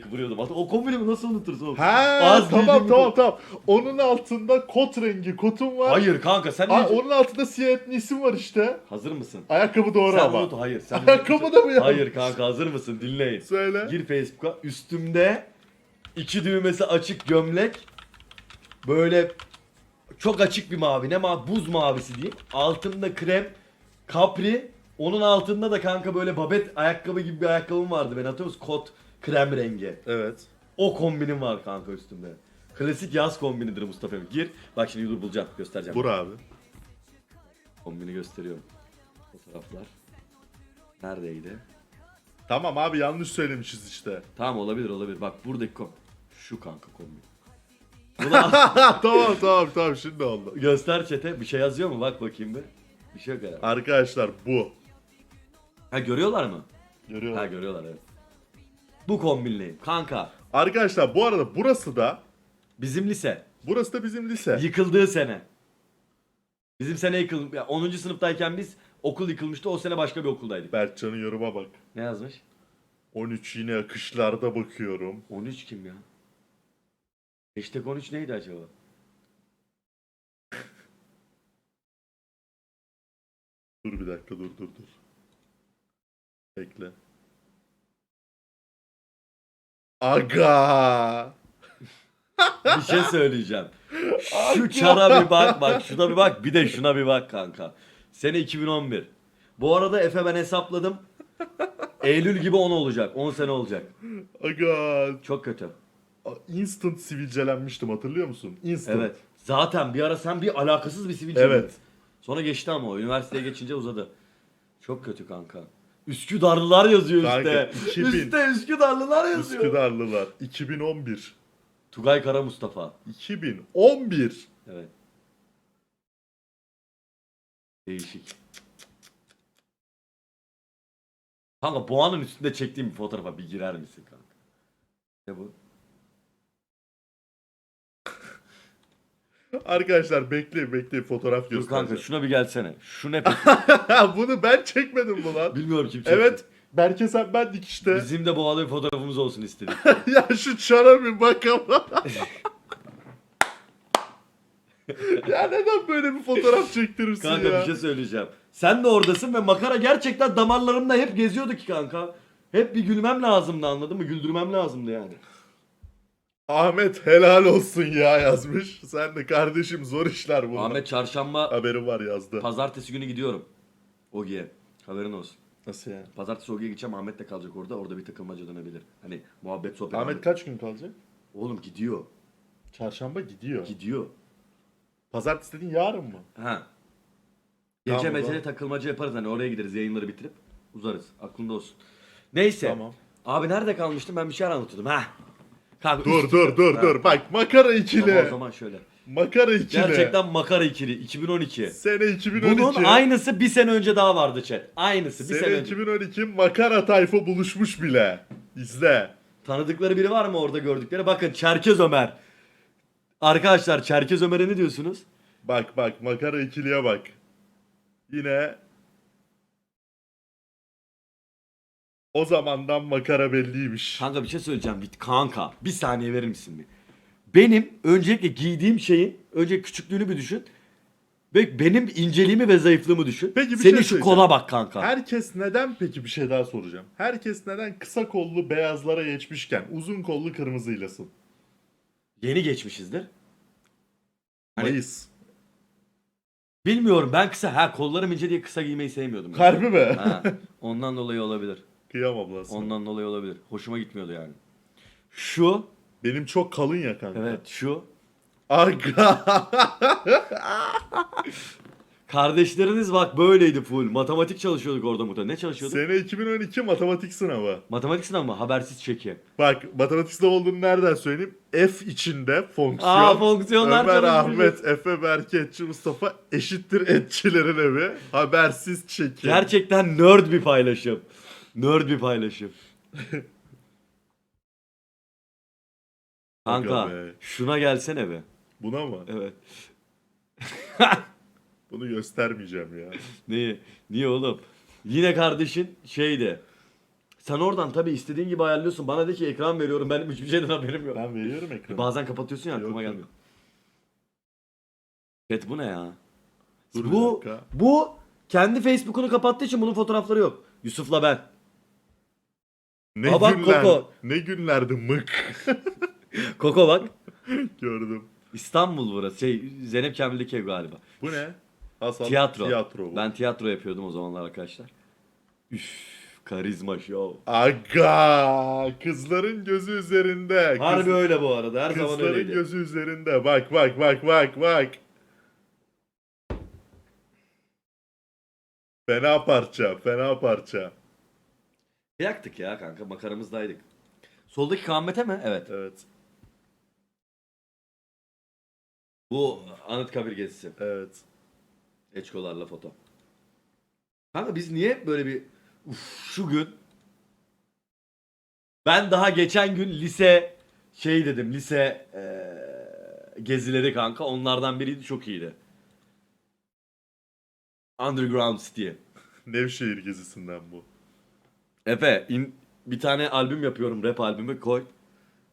kıvırıyordum. O kombinimi nasıl unutursun oğlum? Ha Az tamam giydiğim tamam tamam. Onun altında kot rengi kotun var. Hayır kanka sen Aa, ne? onun altında siyah etli isim var işte. Hazır mısın? Ayakkabı doğru sen ama. unut. Hayır. Sen Ayakkabı da mı ya? Hayır kanka hazır mısın? Dinleyin. Söyle. Gir Facebook'a. Üstümde iki düğmesi açık gömlek. Böyle çok açık bir mavi. Ne mavi? Buz mavisi diyeyim. Altımda krem, kapri. Onun altında da kanka böyle babet ayakkabı gibi bir ayakkabım vardı. Ben hatırlıyor musun? Kot krem rengi. Evet. O kombinim var kanka üstümde. Klasik yaz kombinidir Mustafa Emre. Gir. Bak şimdi dur bulacağım. Göstereceğim. Vur abi. Kombini gösteriyorum. Fotoğraflar. Neredeydi? Tamam abi yanlış söylemişiz işte. Tamam olabilir olabilir. Bak buradaki kom. Şu kanka kombi. Bunu tamam tamam tamam şimdi oldu. göster çete. Bir şey yazıyor mu? Bak bakayım bir. Bir şey yok herhalde. Arkadaşlar bu. Ha görüyorlar mı? Görüyor Ha görüyorlar evet. Bu kombinleyim. Kanka. Arkadaşlar bu arada burası da Bizim lise. burası da bizim lise. Yıkıldığı sene. Bizim sene yıkıl... Ya 10. sınıftayken biz okul yıkılmıştı. O sene başka bir okuldaydık. Berkcan'ın yoruma bak. Ne yazmış? 13 yine akışlarda bakıyorum. 13 kim ya? Hashtag 13 neydi acaba? Dur bir dakika dur dur dur. Bekle. Aga. Bir şey söyleyeceğim. Şu çara bir bak bak şuna bir bak bir de şuna bir bak kanka. Sene 2011. Bu arada Efe ben hesapladım. Eylül gibi 10 olacak. 10 sene olacak. Aga. Çok kötü. Instant sivilcelenmiştim hatırlıyor musun? Instant. Evet. Zaten bir ara sen bir alakasız bir sivilce Evet. Sonra geçti ama o. Üniversiteye geçince uzadı. Çok kötü kanka. Üsküdarlılar yazıyor Kanka, üstte. 2000. Üstte Üsküdarlılar yazıyor. Üsküdarlılar 2011. Tugay Kara Mustafa. 2011. Evet. Değişik. Kanka boğanın üstünde çektiğim bir fotoğrafa bir girer misin kanka? Ne bu? Arkadaşlar bekleyin bekleyin fotoğraf Dur kanka göstereceğim. şuna bir gelsene. Şu ne peki? Bunu ben çekmedim bu lan. Bilmiyorum kim çekti. Evet. Berke sen bendik işte. Bizim de boğalı bir fotoğrafımız olsun istedik. ya şu çara bir bakalım. ya neden böyle bir fotoğraf çektirirsin Kanka ya? bir şey söyleyeceğim. Sen de oradasın ve makara gerçekten damarlarımda hep geziyordu ki kanka. Hep bir gülmem lazımdı anladın mı? Güldürmem lazımdı yani. Ahmet helal olsun ya yazmış. Sen de kardeşim zor işler bunlar. Ahmet çarşamba Haberim var yazdı. pazartesi günü gidiyorum. Ogi'ye. Haberin olsun. Nasıl yani? Pazartesi Ogi'ye gideceğim Ahmet de kalacak orada. Orada bir takılmaca dönebilir. Hani muhabbet sohbet. Ahmet kaç gün kalacak? Oğlum gidiyor. Çarşamba gidiyor. Gidiyor. Pazartesi dediğin yarın mı? Ha. Gece Tamam, o zaman. takılmaca yaparız hani oraya gideriz yayınları bitirip uzarız. Aklında olsun. Neyse. Tamam. Abi nerede kalmıştım ben bir şey anlatıyordum ha. Kanka, Dur üst- dur dur Ha, dur. Bak makara ikili. Tamam o zaman şöyle. Makara ikili. Gerçekten makara ikili 2012. Sene 2012. Bunun aynısı bir sene önce daha vardı chat. Aynısı bir Sene, sene önce. 2012 makara tayfa buluşmuş bile. İzle. Tanıdıkları biri var mı orada gördükleri? Bakın Çerkez Ömer. Arkadaşlar Çerkez Ömer'e ne diyorsunuz? Bak bak makara ikiliye bak. Yine o zamandan makara belliymiş. Kanka bir şey söyleyeceğim. Bir- Kanka bir saniye verir misin bir? Benim öncelikle giydiğim şeyin önce küçüklüğünü bir düşün. Ve benim inceliğimi ve zayıflığımı düşün. Peki bir Senin şey şu söyleyeceğim. kola bak kanka. Herkes neden peki bir şey daha soracağım. Herkes neden kısa kollu beyazlara geçmişken uzun kollu kırmızıylasın? Yeni geçmişizdir. Hani- Mayıs. Bilmiyorum ben kısa ha kollarım ince diye kısa giymeyi sevmiyordum. ben. Harbi mi? Ha, ondan dolayı olabilir. Kıyamam lan sana. Ondan dolayı olabilir. Hoşuma gitmiyordu yani. Şu Benim çok kalın ya kanka. evet şu Aga. Kardeşleriniz bak böyleydi full. Matematik çalışıyorduk orada muhtemelen. Ne çalışıyorduk? Sene 2012 matematik sınavı. Matematik sınavı mı? Habersiz çeki. Bak matematik sınavı olduğunu nereden söyleyeyim? F içinde fonksiyon. Aa fonksiyonlar Ömer. Ahmet, Efe Berke, Etçi Mustafa eşittir etçilerin evi. Habersiz çekim. Gerçekten nerd bir paylaşım. Nerd bir paylaşım. Kanka be. şuna gelsene be. Buna mı? Evet. Bunu göstermeyeceğim ya. Niye? Niye oğlum? Yine kardeşin şeydi. Sen oradan tabii istediğin gibi ayarlıyorsun. Bana de ki ekran veriyorum. Benim hiçbir şeyden haberim yok. Ben veriyorum ekranı. Bazen kapatıyorsun ya aklıma Yok, gelmiyor. Chat bu ne ya? Dur bir bu dakika. bu kendi Facebook'unu kapattığı için bunun fotoğrafları yok. Yusuf'la ben. Ne Aa, bak günler, Koko. ne günlerdi mık Koko bak. gördüm. İstanbul burası. Şey Zeynep Kamil'deki ev galiba. Bu ne? Hasan Tiyatro. Tiyatro bu. Ben tiyatro yapıyordum o zamanlar arkadaşlar. Üf, karizma show. Aga kızların gözü üzerinde. Harbi Kız- öyle bu arada. Her zaman kızların öyleydi. gözü üzerinde. Bak bak bak bak bak. Fena parça, fena parça. Yaktık ya kanka makaramızdaydık. Soldaki Kamet'e mi? Evet. Evet, Bu Anıtkabir gezisi. evet. Eçkolarla foto. Kanka biz niye böyle bir uf, şu gün ben daha geçen gün lise şey dedim lise eee, gezileri kanka onlardan biriydi çok iyiydi. Underground City. Nevşehir gezisinden bu. Efe in, bir tane albüm yapıyorum rap albümü koy.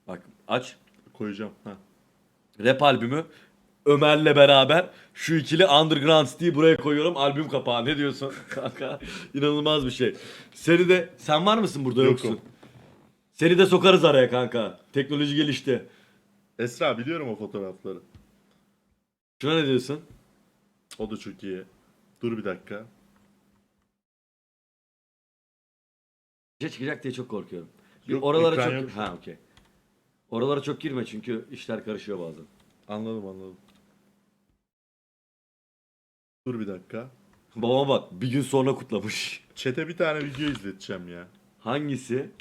Bak aç. Koyacağım. Ha. Rap albümü Ömer'le beraber şu ikili Underground City'yi buraya koyuyorum albüm kapağı. Ne diyorsun kanka? İnanılmaz bir şey. Seni de sen var mısın burada Yokum. yoksun? Seni de sokarız araya kanka. Teknoloji gelişti. Esra biliyorum o fotoğrafları. Şuna ne diyorsun? O da çok iyi. Dur bir dakika. Şey çıkacak diye çok korkuyorum. Bir Yok, oralara ekran çok yok. ha okey. Oralara çok girme çünkü işler karışıyor bazen. Anladım anladım. Dur bir dakika. Babama bak bir gün sonra kutlamış. Çete bir tane video izleteceğim ya. Hangisi?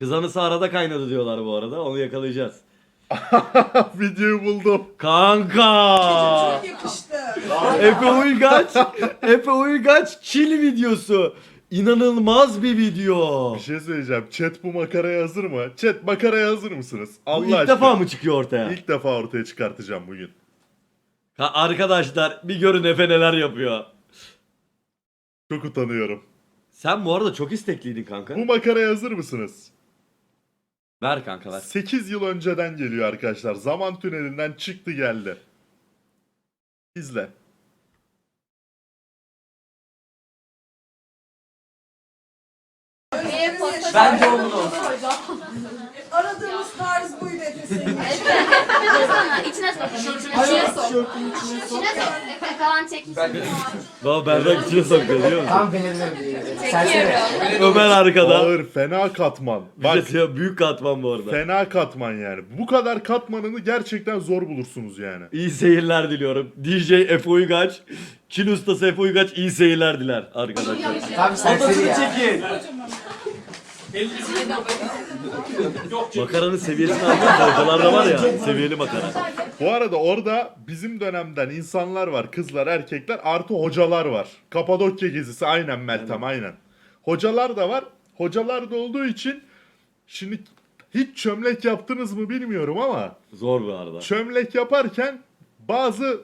Kız anısı arada kaynadı diyorlar bu arada. Onu yakalayacağız. Videoyu buldum. Kanka! Çok yakıştı. Efe Uygaç, Efe Uygaç chill videosu. İnanılmaz bir video. Bir şey söyleyeceğim. Chat bu makaraya hazır mı? Chat makaraya hazır mısınız? Bu Allah ilk aşkına. defa mı çıkıyor ortaya? İlk defa ortaya çıkartacağım bugün. Ha, arkadaşlar bir görün Efe neler yapıyor. Çok utanıyorum. Sen bu arada çok istekliydin kanka. Bu makaraya hazır mısınız? Ver kanka ver. 8 yıl önceden geliyor arkadaşlar. Zaman tünelinden çıktı geldi. İzle. Bence oldu. Aradığımız tarz buydu Efe'nin. Sana içine sok. İçine sok. İçine sok. Falan çekmiş. Baba berrak içine sokuyor biliyor musun? Tam Çekiyorum. Ömer arkada. Ağır, fena katman. Bak, şey söyleyeyim, büyük katman bu arada. fena katman yani. Bu kadar katmanını gerçekten zor bulursunuz yani. İyi seyirler diliyorum. DJ Efe Uygaç, Kil ustası Efe Uygaç iyi seyirler diler arkadaşlar. Tam serseri ya. Makaranın seviyesini anlıyor Hocalarda var ya seviyeli makara. Bu arada orada bizim dönemden insanlar var. Kızlar, erkekler artı hocalar var. Kapadokya gezisi aynen Meltem aynen. Hocalar da var. Hocalar da olduğu için şimdi hiç çömlek yaptınız mı bilmiyorum ama Zor bu arada. çömlek yaparken bazı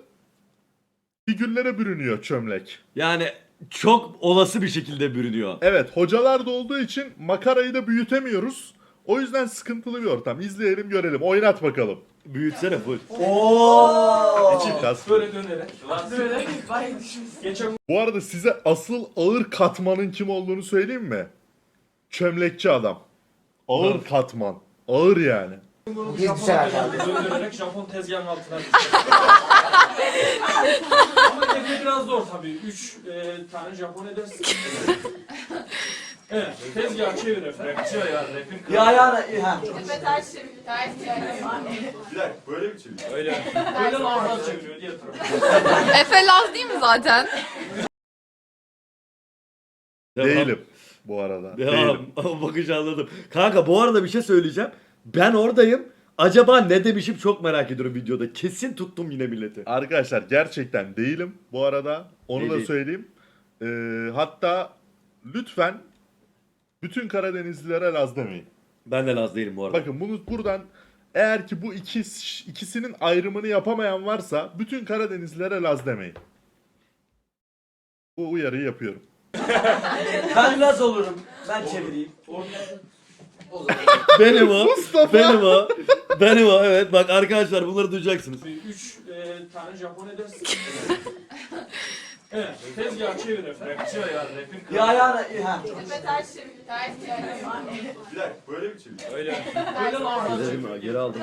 figürlere bürünüyor çömlek. Yani çok olası bir şekilde bürünüyor. Evet hocalar da olduğu için makarayı da büyütemiyoruz. O yüzden sıkıntılı bir ortam. İzleyelim görelim. Oynat bakalım. Büyütsene full. İçim kastı. Böyle dönerek. Böyle. Geçen Bu arada size asıl ağır katmanın kim olduğunu söyleyeyim mi? Çömlekçi adam. Ağır katman. Ağır yani. Biz düşer herhalde. döndürerek Japon tezgahının altına düştü. Ama Efe biraz zor tabii. Üç e, tane Japon edersin. Evet, tezgahı çevir Efe. Rapçi ya, rapin kralı. Ya ayağına ha. Böyle mi çeviriyor? Öyle. Böyle laflar çeviriyor diye tarafa. Efe Laz değil mi zaten? Devam. Değilim. Bu arada. Devam. Değilim. Ama bakış anladım. Kanka bu arada bir şey söyleyeceğim. Ben oradayım. Acaba ne demişim çok merak ediyorum videoda. Kesin tuttum yine milleti. Arkadaşlar gerçekten değilim bu arada. Onu Değil, da değil. söyleyeyim. Ee, hatta lütfen bütün Karadenizlilere Laz demeyin. Ben de Laz değilim bu arada. Bakın bunu buradan eğer ki bu iki, ikisinin ayrımını yapamayan varsa bütün Karadenizlilere Laz demeyin. Bu uyarıyı yapıyorum. Ben Laz olurum. Ben çevireyim. Benim o. Mustafa. Benim o. Benim o evet. Bak arkadaşlar bunları duyacaksınız. 3 e, tane Japon edersin. evet, tezgahı çevir efendim. Bir ayağına... Ha. Efe ters çevir. Ters çevir. Öyle. Böyle lan. Dedim ya, geri aldım.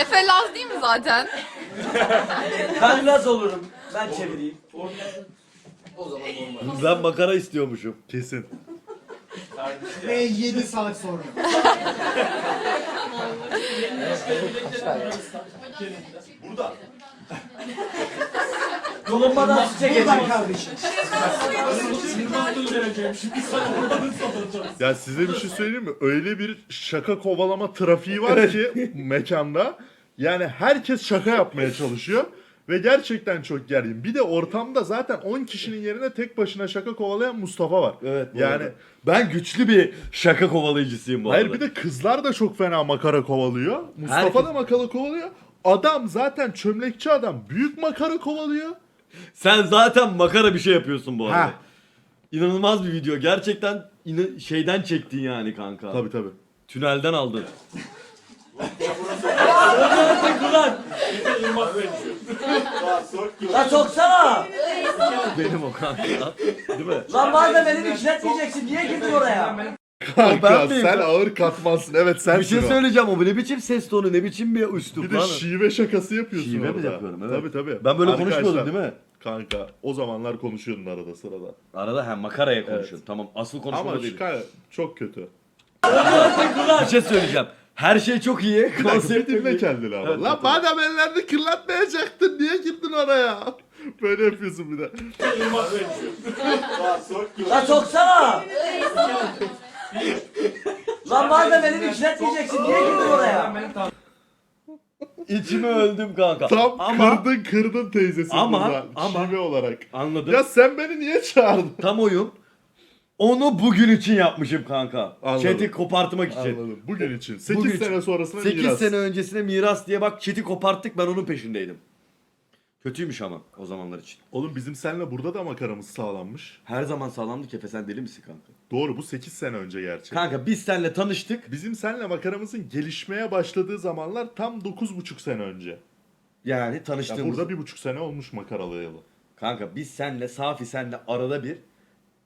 Efe Laz değil mi zaten? Ben Laz olurum. Ben çevireyim. Ben makara istiyormuşum. Kesin. Ve 7 saat sonra. Tulumba dansı çekeceğim. Buradan kardeşim. Ya size bir şey söyleyeyim mi? Öyle bir şaka kovalama trafiği var ki mekanda. Yani herkes şaka yapmaya çalışıyor. Ve gerçekten çok gergin. Bir de ortamda zaten 10 kişinin yerine tek başına şaka kovalayan Mustafa var. Evet. bu Yani arada. ben güçlü bir şaka kovalayıcısıyım bu hayır arada. bir de kızlar da çok fena makara kovalıyor. Mustafa Herkes- da makara kovalıyor. Adam zaten çömlekçi adam. Büyük makara kovalıyor. Sen zaten makara bir şey yapıyorsun bu arada. Ha. İnanılmaz bir video. Gerçekten ina- şeyden çektin yani kanka. Tabii tabii. Tünelden aldın. Efe Irmak verecek. Lan soksana. Benim o kanka. Değil mi? Lan madem elini işletmeyeceksin niye girdin oraya? Kanka ben miyim? sen ağır katmansın. Evet sen bir şey söyleyeceğim o ne biçim ses tonu ne biçim bir üslup Bir de lan. şive şakası yapıyorsun Şive mi orada. yapıyorum, evet. Tabii tabii. Ben böyle konuşmuyordum değil mi? Kanka o zamanlar konuşuyordun arada sırada. Arada hem makaraya konuşuyorsun. Tamam asıl konuşma Ama değil. kanka çok kötü. Bir şey söyleyeceğim. Her şey çok iyi. Bir dakika Konsept çok iyi. kendini ama. Evet, Lan evet, madem ellerini kırlatmayacaktın niye girdin oraya? Böyle yapıyorsun bir de. Lan soksana. Lan madem elini işletmeyeceksin niye girdin oraya? İçime öldüm kanka. Tam ama kırdın kırdın teyzesi Ama- burada. ama- Şive olarak. anladım. Ya sen beni niye çağırdın? Tam oyun. Onu bugün için yapmışım kanka. Anladım. Chat'i kopartmak için. Anladım. Bugün için. 8 Bugün için. sene sonrasına 8 miras. sene öncesine miras diye bak chat'i koparttık ben onun peşindeydim. Kötüymüş ama o zamanlar için. Oğlum bizim seninle burada da makaramız sağlanmış. Her zaman sağlamdı Efe sen deli misin kanka? Doğru bu 8 sene önce gerçi. Kanka biz seninle tanıştık. Bizim seninle makaramızın gelişmeye başladığı zamanlar tam 9,5 sene önce. Yani Ya tanıştığımız. burada bir buçuk sene olmuş makaralı Kanka biz senle Safi senle arada bir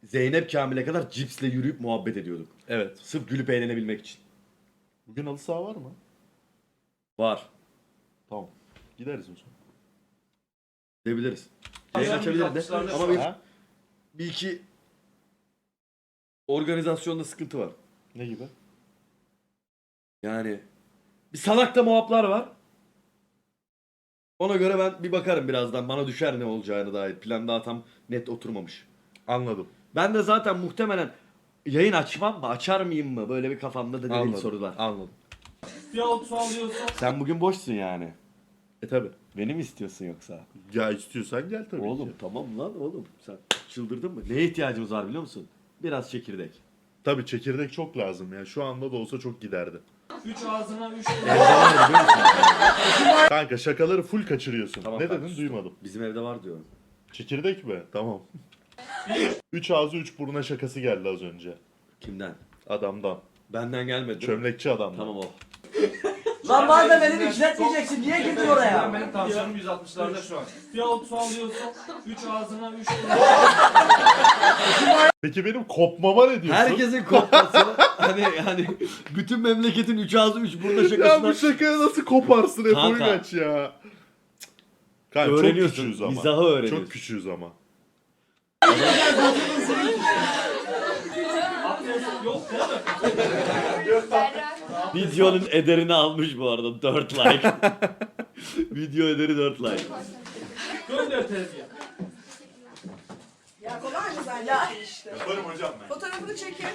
Zeynep Kamil'e kadar cipsle yürüyüp muhabbet ediyorduk. Evet. Sırf gülüp eğlenebilmek için. Bugün halı saha var mı? Var. Tamam. Gideriz o zaman. Diyebiliriz. Yayın Aynen, açabiliriz de. 160'larda Ama bir, Ha? bir iki organizasyonda sıkıntı var. Ne gibi? Yani bir salakta muhaplar var. Ona göre ben bir bakarım birazdan. Bana düşer ne olacağını dair. Plan daha tam net oturmamış. Anladım. Ben de zaten muhtemelen yayın açmam mı? Açar mıyım mı? Böyle bir kafamda da deli Anladım. sorular. Anladım. Bir alt su alıyorsun. Sen bugün boşsun yani. E tabi. Beni mi istiyorsun yoksa? Ya istiyorsan gel tabii oğlum ki. tamam lan oğlum. Sen çıldırdın mı? Neye ihtiyacımız var biliyor musun? Biraz çekirdek. Tabii çekirdek çok lazım ya. Şu anda da olsa çok giderdi. 3 ağzına 3 Kanka şakaları full kaçırıyorsun. Tamam, ne kanka, dedin sustum. duymadım. Bizim evde var diyorum. Çekirdek mi? Tamam. 3 ağzı 3 buruna şakası geldi az önce. Kimden? Adamdan. Benden gelmedi. değil mi? Çömlekçi adamdan. Tamam o. Lan madem elini işletmeyeceksin niye girdin oraya? Benim tansiyonum 160'larda şu an. Bir alt su alıyorsun. 3 ağzına 3 Peki benim kopmama ne diyorsun? Herkesin kopması hani hani bütün memleketin üç ağzı üç burnu Ya bu şakasına şakayı nasıl koparsın Efe Kanka. Uygaç ya? Cık. Kanka çok Öğreniyorsun, küçüğüz ama. mizahı öğreniyorsun. Çok küçüğüz ama. Videonun ederini almış bu arada 4 like. Video ederi 4 like. Gönder tezgah. Ya kolay mı zannediyorsun işte? Yaparım hocam ben. Fotoğrafını çekin.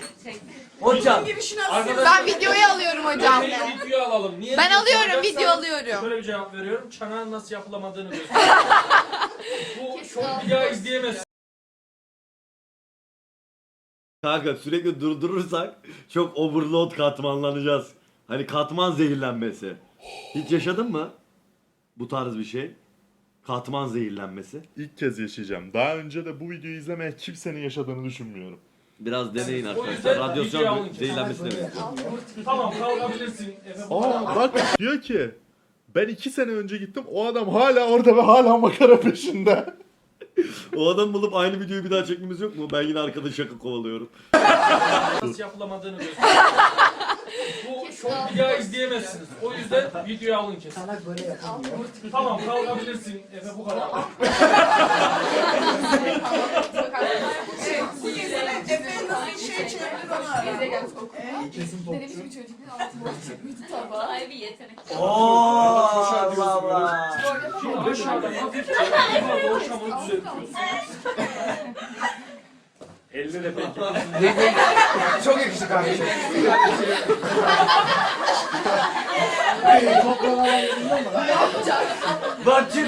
Hocam. Girişini asın. Ben videoyu alıyorum hocam. Önce video alalım. Niye Ben alıyorum, video alıyorum. Şöyle bir cevap veriyorum. Çanağın nasıl yapılamadığını göster. Bu çok bir daha izleyemezsin. Kanka sürekli durdurursak çok overload katmanlanacağız. Hani katman zehirlenmesi. Hiç yaşadın mı? Bu tarz bir şey. Katman zehirlenmesi. İlk kez yaşayacağım. Daha önce de bu videoyu izlemeye kimsenin yaşadığını düşünmüyorum. Biraz deneyin arkadaşlar. yüzden Radyasyon zehirlenmesi demek. Tamam kalkabilirsin. Efe bu kadar. Aa bak diyor ki ben iki sene önce gittim o adam hala orada ve hala makara peşinde. O adam bulup aynı videoyu bir daha çekmemiz yok mu? Ben yine arkada şaka kovalıyorum. Nasıl yapılamadığını göster. Bu şovu bir daha izleyemezsiniz. O yüzden videoyu alın kesin. Salak böyle yapamıyor. Tamam kalkabilirsin. Efe bu kadar. Bu gezene Efe nasıl bir şey çevirir onu ara. Kesin topçu. bir çocuk altı boş çıkmıştı tabağa. Ay bir yetenek. Oo Allah Allah. Şimdi aşağıdan hafif çevirip boşamını düzeltiyorsun. Elle de peki. Çok yakıştı kardeşim. Bakçık.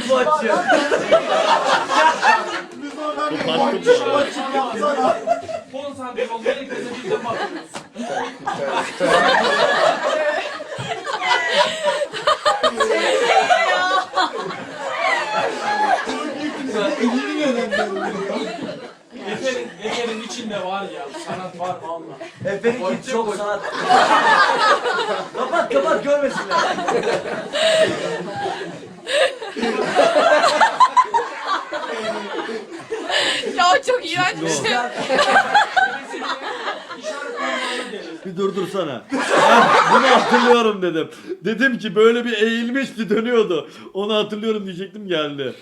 Biz oradan bir boyunca bu arada. maçı yapsana. 10 santim oldu. Herkese birden bakıyoruz. Elini neden böyle? Efe'nin, Efe'nin içinde var ya. Sanat var valla. Efendim çok sanat. kapat kapat görmesinler. Ya çok iğrenç bir şey. Bir durdursana. Bunu hatırlıyorum dedim. Dedim ki böyle bir eğilmişti dönüyordu. Onu hatırlıyorum diyecektim geldi.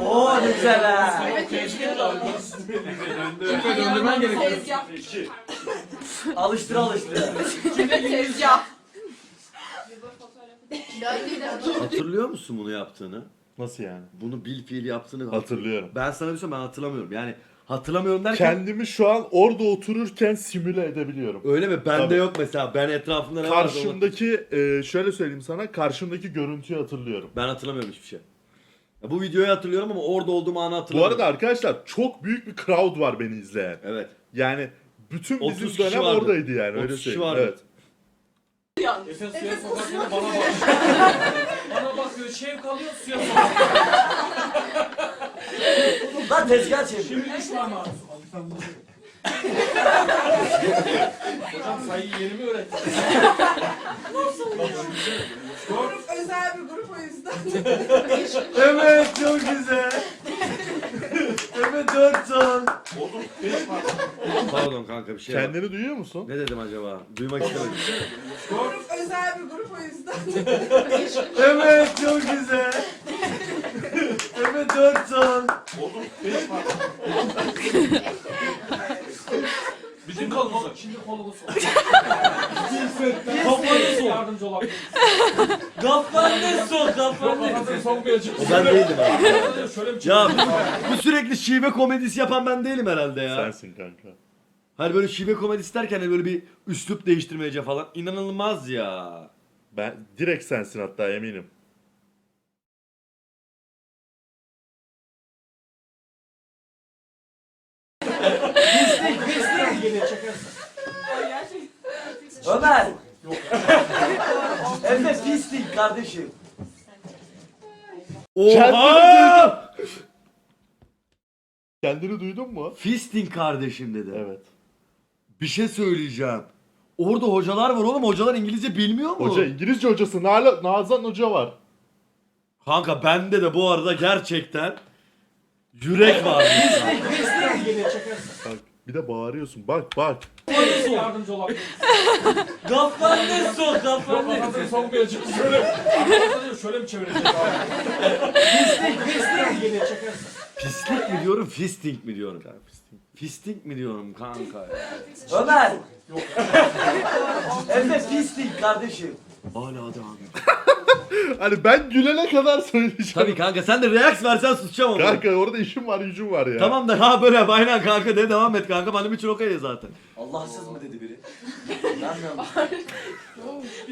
Oo ne güzel ha. Efe döndürmen gerekiyor. Alıştır alıştır. Tezgah. Hatırlıyor musun bunu yaptığını? Nasıl yani? Bunu bil fiil yaptığını Hatırlıyorum. Ben sana bir şey ben hatırlamıyorum. Yani hatırlamıyorum derken Kendimi şu an orada otururken simüle edebiliyorum. öyle mi? Bende Tabii. yok mesela. Ben etrafımda ne onu- Karşımdaki e, şöyle söyleyeyim sana karşımdaki görüntüyü hatırlıyorum. Ben hatırlamıyorum hiçbir şey. Ya bu videoyu hatırlıyorum ama orada olduğum anı Bu hatırlamıyorum. arada arkadaşlar çok büyük bir crowd var beni izleyen. Evet. Yani bütün 30 bizim kişi dönem vardı. oradaydı yani 30 öyle kişi söyleyeyim. vardı. Evet. Efe suya sokarken de bana bakıyor. bana bakıyor. Şevk alıyor suya sokuyor. Lan tezgah çevir. Şimdi üç parmağı. Hocam sayıyı yeni mi öğrettin? grup özel bir grup o yüzden. Evet çok güzel. Evet 4 son. Pardon kanka bir şey var. Kendini duyuyor musun? Ne dedim acaba? Duymak istemedim. grup özel bir grup o yüzden. evet çok güzel. evet 4 son. Bizim kolumuzu. Şimdi kolumu sok. Kafanı sok. Yardımcı olabilir. Kafanı. Kafasını sokmayacak. O ben değildim abi. Mi Ya bu, bu sürekli şive komedisi yapan ben değilim herhalde ya. Sensin kanka. Hani böyle şive komedisi derken hani böyle bir üslup değiştirmece falan. İnanılmaz ya. Ben direkt sensin hatta eminim. Pislik çekersin. Ömer. Efe pislik kardeşim. Oha! Kendini duydun mu? Fisting kardeşim dedi. Evet. Bir şey söyleyeceğim. Orada hocalar var oğlum. Hocalar İngilizce bilmiyor mu? Hoca İngilizce hocası Nala, Nazan Hoca var. Kanka bende de bu arada gerçekten yürek var. Çekersin. Bak bir de bağırıyorsun. Bak bak. Yardımcı olabilir. Kafanı sok kafanı. Kafasını sokmayacak. Şöyle. Kafasını şöyle mi çevirecek abi? Pislik pislik. Geriye çekersin. Pislik mi diyorum, fisting mi diyorum? Fisting mi diyorum kanka? Ömer. Efe pislik kardeşim. Hala devam Hani ben gülene kadar söyleyeceğim. Tabii kanka sen de reaks versen susacağım ama. Kanka orada işim var gücüm var ya. Tamam da ha böyle yap, aynen kanka de devam et kanka. Benim için okey zaten. Allahsız mı dedi biri?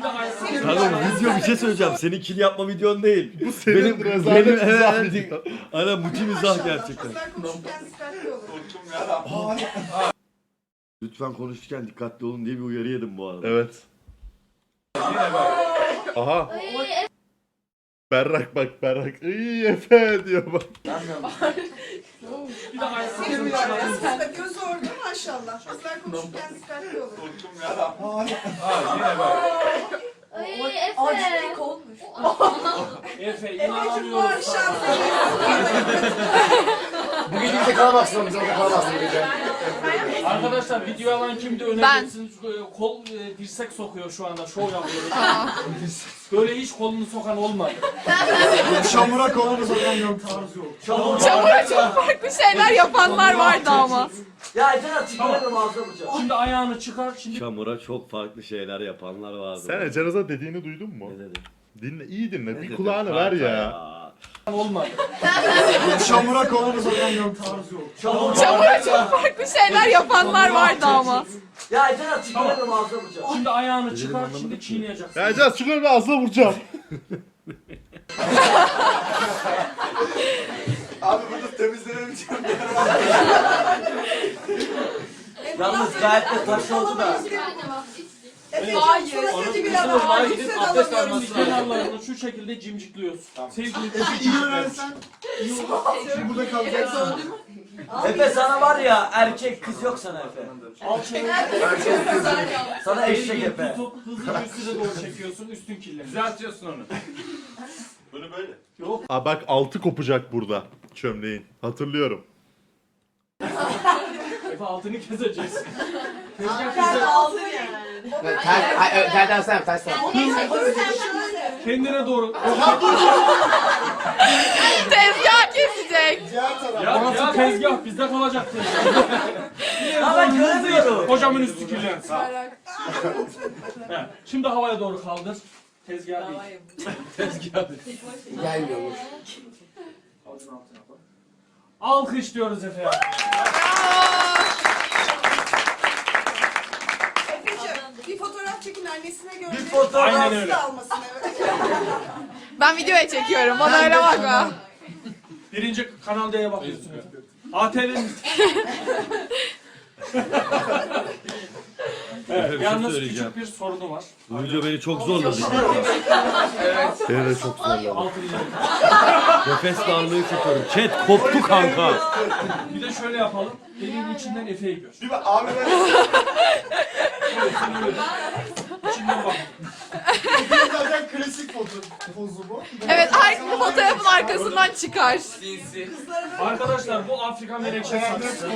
De aynı. Kanka video bir şey söyleyeceğim. Senin kill yapma videon değil. Bu senin Benim- rezalet benim- mizah evet, video. Aynen muti mizah gerçekten. Lütfen konuşurken dikkatli olun diye bir uyarı yedim bu arada. Evet. Aha. Ay, Berrak bak Berrak. İyi Efe diyor bak. Bir de ayakkabı Senin çıkartın. Sen de göz orada maşallah. Kızlar konuşurken dikkatli olun. ay Acil Efe. olmuş. Efe Efe'cim bu inanamıyorum akşam sana. Bu gece bize kalamazsın, bize orada kalamazsın gece. Arkadaşlar video alan kimdi öne Ben. geçsin. Ee, Kol e, dirsek sokuyor şu anda. Şov yapıyor. Böyle hiç kolunu sokan olmadı. Şamura kolunu sokan yok. Çamura çok farklı şeyler yapanlar vardı ama. Ya Ecen ağzına bıçağı. Şimdi ayağını çıkar. Şimdi Çamura çok farklı şeyler yapanlar vardı. Sen Ece Rıza dediğini duydun mu? Ne dedi? Dinle, iyi dinle. Ne bir dedi kulağını ver kanka ya. Olmadı. Şamura kolunu sokan yok. Çamura çok farklı şeyler yapanlar vardı ama. Ya Ecen çıkarırım ağzına bıçağı. Şimdi ayağını çıkar. Şimdi çiğneyeceksin. Ya Ece çıkar bir ağzına vuracağım. Abi burada temizlenemeyeceğim. Yalnız gayet de taş oldu da. Efe'cim Hayır. gidip sen abdest alamıyorum. alması kenarlarını şu şekilde cimcikliyorsun. Sevgili İyi öğrensen. Şimdi burada kalacaksın. Efe sana var ya erkek kız yok sana Efe. Sana eşek Efe. tutup hızlıca üstüne doğru çekiyorsun. Üstün kirlenir. Düzeltiyorsun onu. Aa bak altı kopacak burada çömleğin. Hatırlıyorum. Efe altını keseceksin. Tezgah yani. Terden sen, terden. Şöyle. Kendine doğru. Tezgah kesecek. Ya, Orası tezgah bizde kalacak tezgah. Ya ben göremiyorum. Kocamın üstü kirlensin. He, Şimdi havaya doğru kaldır. Tezgah değil. Tezgah değil. Gelmiyor. Alkış diyoruz Efe. Efe'cim bir fotoğraf çekin annesine gönderin. Bir fotoğraf. Aynen öyle. almasın evet. Ben videoya çekiyorum. Bana öyle bakma. Birinci Kanal D'ye bakıyorsun. ATV'nin Evet, yalnız küçük bir sorunu var. Bu video beni çok zorladı. Beni de çok zorladı. Altıncı. Nefes darlığı çekiyorum. Chat koptu kanka. Bir de şöyle yapalım. Elin içinden Efe'yi gör. Bir bak abi ben İçinden bak. zaten klasik foto, pozu bu. Evet her fotoğrafın arkasından çıkar. Arkadaşlar bu Afrika menekşe saksı.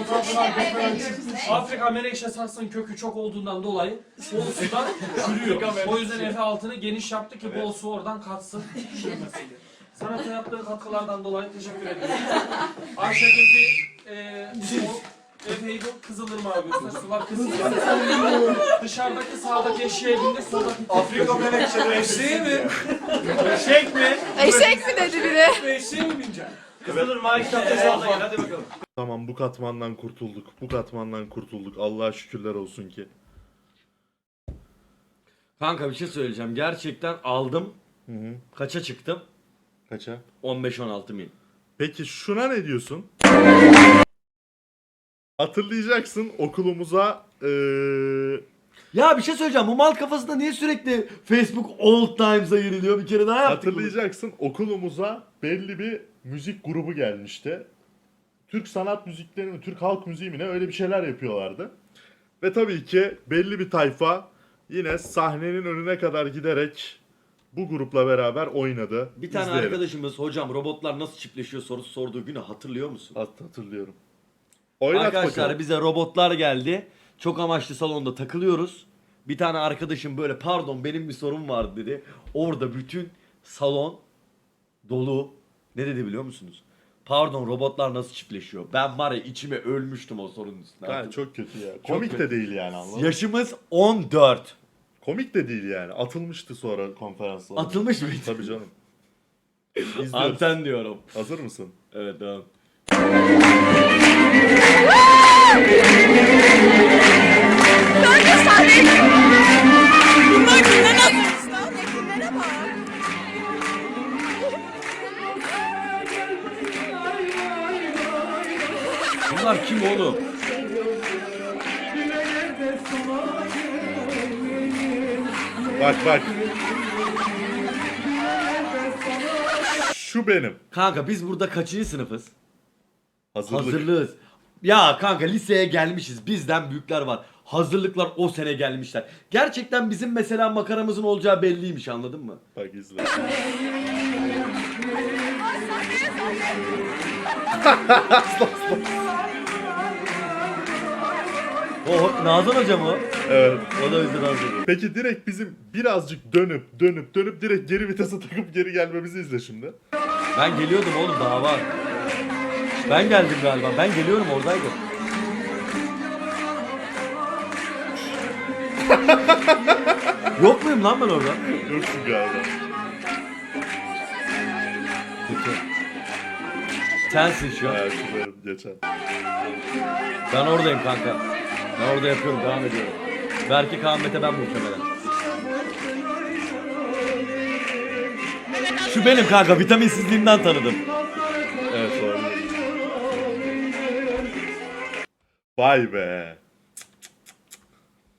Afrika menekşe saksının kökü çok olduğundan dolayı bol sudan çürüyor. O yüzden Efe altını geniş yaptı ki bol su oradan katsın. çürümesin. Sanata yaptığı katkılardan dolayı teşekkür ediyorum. Ayşegül bir e, o Efe'yi bu Kızılırmak'a götür. Sular Kızılırmak. Dışarıdaki sağdaki eşeğe bindi, soldaki Afrika menekşeleri. Eşeği mi? Eşek mi? Eşek mi dedi biri? Eşeği mi bineceksin? Tamam bu katmandan kurtulduk. Bu katmandan kurtulduk. Allah'a şükürler olsun ki. Kanka bir şey söyleyeceğim. Gerçekten aldım. Hı hı. Kaça çıktım? Kaça? 15-16 bin. Peki şuna ne diyorsun? Hatırlayacaksın okulumuza eee Ya bir şey söyleyeceğim. Bu mal kafasında niye sürekli Facebook Old Times'a giriliyor? Bir kere daha yaptık bunu. hatırlayacaksın okulumuza belli bir müzik grubu gelmişti. Türk sanat müzikleri mi, Türk halk müziği mi ne öyle bir şeyler yapıyorlardı. Ve tabii ki belli bir tayfa yine sahnenin önüne kadar giderek bu grupla beraber oynadı. Bir tane İzleyelim. arkadaşımız hocam robotlar nasıl çiftleşiyor sorusu sorduğu günü hatırlıyor musun? Hat- hatırlıyorum. Oynat Arkadaşlar bakalım. bize robotlar geldi. Çok amaçlı salonda takılıyoruz. Bir tane arkadaşım böyle pardon benim bir sorum vardı dedi. Orada bütün salon dolu. Ne dedi biliyor musunuz? Pardon robotlar nasıl çiftleşiyor? Ben var ya içime ölmüştüm o sorunun üstüne. Yani çok kötü ya. Komik de kötü. değil yani anladın mı? Yaşımız 14. Komik de değil yani. Atılmıştı sonra konferans salonu. Atılmış mıydı? Tabii canım. İzliyoruz. Anten diyorum. Hazır mısın? Evet tamam. Bunlar kim oğlum? Bak bak. Şu benim. Kanka biz burada kaçıncı sınıfız? Hazırlık. Hazırlığız. Ya kanka liseye gelmişiz. Bizden büyükler var. Hazırlıklar o sene gelmişler. Gerçekten bizim mesela makaramızın olacağı belliymiş anladın mı? Bak izle. O Nazan hocam o. Evet. O da bizden hazırlık. Peki direkt bizim birazcık dönüp dönüp dönüp direkt geri vitese takıp geri gelmemizi izle şimdi. Ben geliyordum oğlum daha var. Ben geldim galiba. Ben geliyorum oradaydım. Yok muyum lan ben orada? Yoksun galiba. Kötü. Sensin şu an. Ha şu benim geçen. Ben oradayım kanka. Ben orada yapıyorum, devam ediyorum. Belki Kaan Mete ben muhtemelen. Şu benim kanka, vitaminsizliğimden tanıdım. Vay be.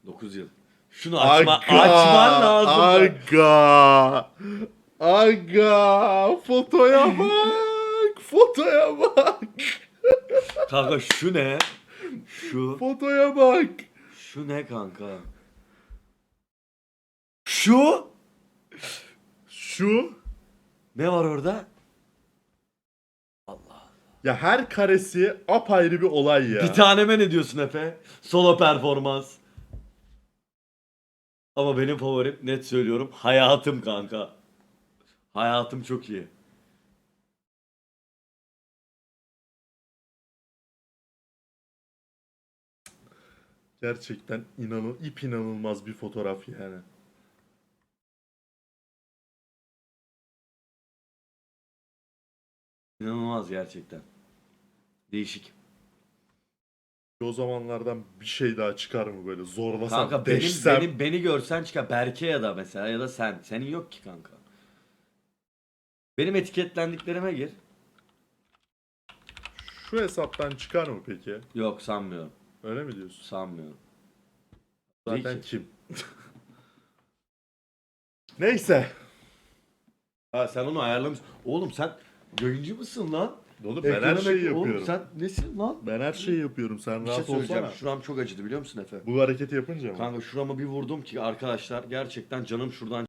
9 yıl. Şunu açma, açman lazım. Aga. Aga. Fotoya bak. Fotoya bak. Kanka şu ne? Şu, Fotoya bak. şu ne kanka? Şu? Şu. Ne var orada? Ya her karesi apayrı bir olay ya. Bir taneme ne diyorsun Efe? Solo performans. Ama benim favorim net söylüyorum hayatım kanka. Hayatım çok iyi. Gerçekten inanın ip inanılmaz bir fotoğraf yani. İnanılmaz gerçekten. Değişik. O zamanlardan bir şey daha çıkar mı böyle zorlasam, Kanka benim, deşsem. benim beni görsen çıkar. Berke ya da mesela ya da sen. Senin yok ki kanka. Benim etiketlendiklerime gir. Şu hesaptan çıkar mı peki? Yok sanmıyorum. Öyle mi diyorsun? Sanmıyorum. Zaten Değil ki. kim? Neyse. Ha sen onu ayarlamışsın. Oğlum sen yayıncı mısın lan? Oğlum ben her Ekrana şeyi bak- Oğlum yapıyorum. sen nesin lan? Ben her şeyi yapıyorum. Sen Bir şey rahat söyleyeceğim. olsana. Şuram çok acıdı biliyor musun Efe? Bu hareketi yapınca mı? Kanka şurama bir vurdum ki arkadaşlar gerçekten canım şuradan